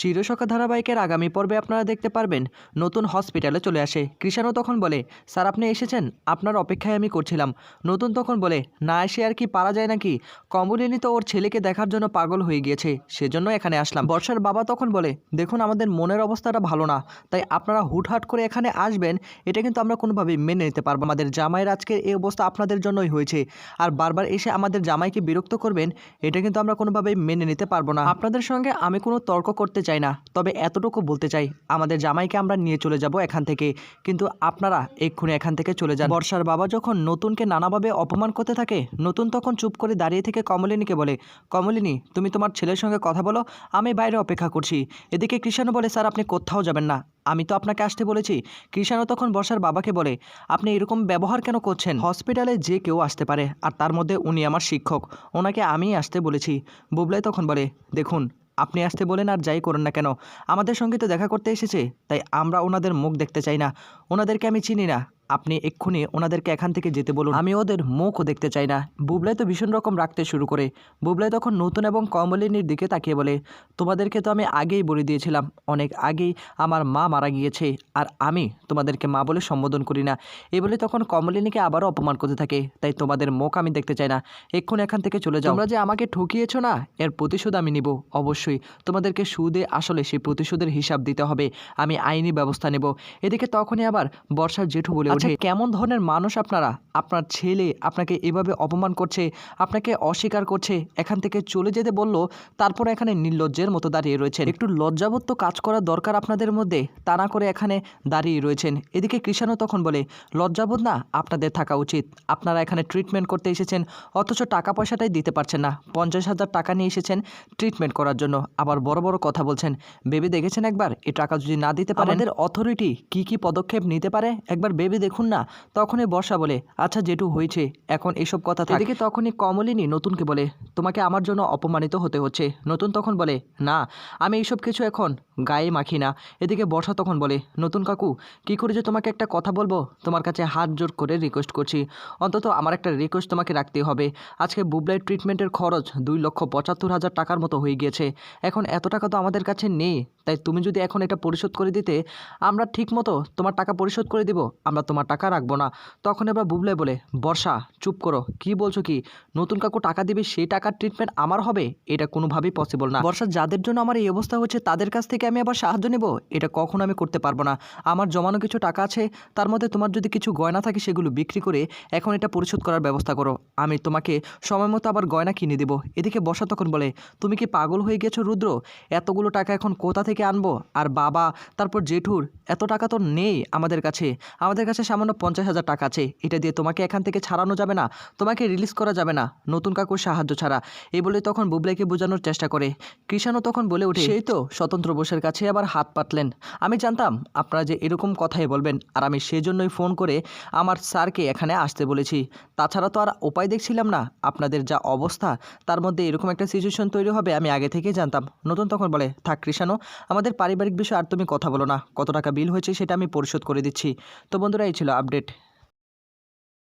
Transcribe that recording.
চিরসখা ধারাবাহিকের আগামী পর্বে আপনারা দেখতে পারবেন, নতুন হসপিটালে চলে আসে। কৃষাণও তখন বলে, স্যার, আপনি এসেছেন? আপনার অপেক্ষায় আমি করছিলাম। নতুন তখন বলে, না এসে আর কি পারা যায় নাকি? কমলিনী তো ওর ছেলেকে দেখার জন্য পাগল হয়ে গিয়েছে, সেজন্য এখানে আসলাম। বর্ষার বাবা তখন বলে, দেখুন, আমাদের মনের অবস্থাটা ভালো না, তাই আপনারা হুটহাট করে এখানে আসবেন, এটা কিন্তু আমরা কোনোভাবেই মেনে নিতে পারব আমাদের জামাইয়ের আজকের এই অবস্থা আপনাদের জন্যই হয়েছে, আর বারবার এসে আমাদের জামাইকে বিরক্ত করবেন, এটা কিন্তু আমরা কোনোভাবেই মেনে নিতে পারব না। আপনাদের সঙ্গে আমি কোনো তর্ক করতে চাই না। তবে এতটুকু বলতে চাই, আমাদের জামাইকে আমরা নিয়ে চলে যাব এখান থেকে। কিন্তু আপনারা এক্ষুনি এখান থেকে চলে যান। বর্ষার বাবা যখন নতুনকে নানাভাবে অপমান করতে থাকে, নতুন তখন চুপ করে দাঁড়িয়ে থেকে কমলিনীকে বলে, কমলিনী, তুমি তোমার ছেলের সঙ্গে কথা বলো, আমি বাইরে অপেক্ষা করছি। এদিকে কৃষাণু বলে, স্যার, আপনি কোথাও যাবেন না। আমি তো আপনাকে আসতে বলেছি। কৃষাণু তখন বর্ষার বাবাকে বলে, আপনি এরকম ব্যবহার কেন করছেন? হসপিটালে যে কেউ আসতে পারে, আর তার মধ্যে উনি আমার শিক্ষক, ওনাকে আমিই আসতে বলেছি। বুবলাই তখন বলে, দেখুন আপনি আসতে বলেন আর যাই করুন না কেন। আমাদের সঙ্গে তো দেখা করতে এসেছে, তাই আমরা ওনাদের মুখ দেখতে চাই না। ওনাদেরকে আমি চিনি না। আপনি এক্ষুনি ওনাদেরকে এখান থেকে যেতে বলুন। আমি ওদের মুখও দেখতে চাই না। বুবলাই তো ভীষণ রকম রাখতে শুরু করে। বুবলাই তখন নতুন এবং কমলিনীর দিকে তাকিয়ে বলে, তোমাদেরকে তো আমি আগেই বলে দিয়েছিলাম। অনেক আগেই আমার মা মারা গিয়েছে আর আমি তোমাদেরকে মা বলে সম্বোধন করি না। এই বলে তখন কমলিনীকে আবারও অপমান করতে থাকে। তাই তোমাদের মুখ আমি দেখতে চাই না। এক্ষুনি এখান থেকে চলে যাও। তোমরা যে আমাকে ঠকিয়েছো না, এর প্রতিশোধ আমি নিব অবশ্যই। তোমাদেরকে সুদে আসলে সেই প্রতিশোধের হিসাব দিতে হবে। আমি আইনি ব্যবস্থা নেব। এদিকে তখনই আবার বর্ষার জেঠু বলে ওঠে কেমন ধরনের মানুষ আপনারা? আপনার ছেলে আপনাকে এভাবে অপমান করছে আপনাকে অস্বীকার করছে এখান থেকে চলে যেতে বলল তারপর এখানে নির্লজ্জের মতো দাঁড়িয়ে রয়েছেন। একটু লজ্জাবোধ তো কাজ করা দরকার আপনাদের মধ্যে তা না করে এখানে দাঁড়িয়ে রয়েছেন। এদিকে কৃষাণু তখন বলে লজ্জাবোধ না আপনাদের থাকা উচিত। আপনারা এখানে ট্রিটমেন্ট করতে এসেছেন অথচ টাকা পয়সাটাই দিতে পারছেন না। পঞ্চাশ হাজার টাকা নিয়ে এসেছেন ট্রিটমেন্ট করার জন্য। আবার বড় বড় কথা বলছেন ভেবে দেখেছেন একবার? এ টাকা যদি না দিতে পারেন অথরিটি কি কি পদক্ষেপ নিতে পারে? একবার ভেবে দেখুন না, তখনই বর্ষা বলে আচ্ছা যেটু হয়েছে, এখন এসব কথা। এদিকে তখনই কমলিনী নতুনকে বলে, তোমাকে আমার জন্য অপমানিত হতে হচ্ছে। নতুন তখন বলে, না, আমি এইসব কিছু এখন গায়ে মাখি না। এদিকে বর্ষা তখন বলে, নতুন কাকু, কি করে যে তোমাকে একটা কথা বলব? তোমার কাছে হাত জোর করে রিকোয়েস্ট করছি। অন্তত আমার একটা রিকোয়েস্ট তোমাকে রাখতে হবে। আজকে বুবলাই ট্রিটমেন্টের খরচ দুই লক্ষ পঁচাত্তর হাজার টাকার মতো হয়ে গিয়েছে। এখন এত টাকা তো আমাদের কাছে নেই। তাই তুমি যদি এখন এটা পরিশোধ করে দিতে, আমরা ঠিক মতো তোমার টাকা পরিশোধ করে দিব, আমরা তোমার টাকা রাখব না। তখন এবার বুবলাই বলে, বর্ষা, চুপ করো। কি বলছো কি? নতুন কাকু টাকা দিবে, সেই টাকার ট্রিটমেন্ট আমার হবে? এটা কোনোভাবেই পসিবল না। বর্ষা, যাদের জন্য আমার এই অবস্থা হচ্ছে, তাদের কাছ থেকে আমি আবার সাহায্য নেব? এটা কখনো আমি করতে পারব না। আমার জমানো কিছু টাকা আছে, তার মধ্যে তোমার যদি কিছু গয়না থাকে, সেগুলো বিক্রি করে এখন এটা পরিশোধ করার ব্যবস্থা করো। আমি তোমাকে সময় মতো আবার গয়না কিনে দেবো। এদিকে বর্ষা তখন বলে, তুমি কি পাগল হয়ে গেছো, রুদ্র? এতগুলো টাকা এখন কোথা থেকে আনব? আর বাবা, তারপর জেঠুর, এত টাকা তো নেই আমাদের কাছে। আমাদের কাছে সামান্য পঞ্চাশ হাজার টাকা আছে। এটা দিয়ে তোমাকে এখান থেকে ছাড়ানো যাবে না। তোমাকে রিলিজ করা যাবে না। নতুন কাকুর সাহায্য ছাড়া। এই বলে তখন বুবলাইকে বোঝানোর চেষ্টা করে। কৃষাণও তখন বলে ওঠে সেই তো। স্বতন্ত্র বোসের কাছে আবার হাত পাতলেন। আমি জানতাম আপনারা যে এরকম কথাই বলবেন। আর আমি সেজন্যই ফোন করে আমার স্যারকে এখানে আসতে বলেছি। তাছাড়া তো আর উপায় দেখছিলাম না। আপনাদের যা অবস্থা তার মধ্যে এরকম একটা সিচুয়েশন তৈরি হবে আমি আগে থেকেই জানতাম। নতুন তখন বলে থাক কৃষাণু আমাদের পারিবারিক বিষয় আর তুমি কথা বলো না। কত টাকা বিল হয়েছে সেটা আমি পরিশোধ করে দিচ্ছি। তো বন্ধুরা এই ছিল আপডেট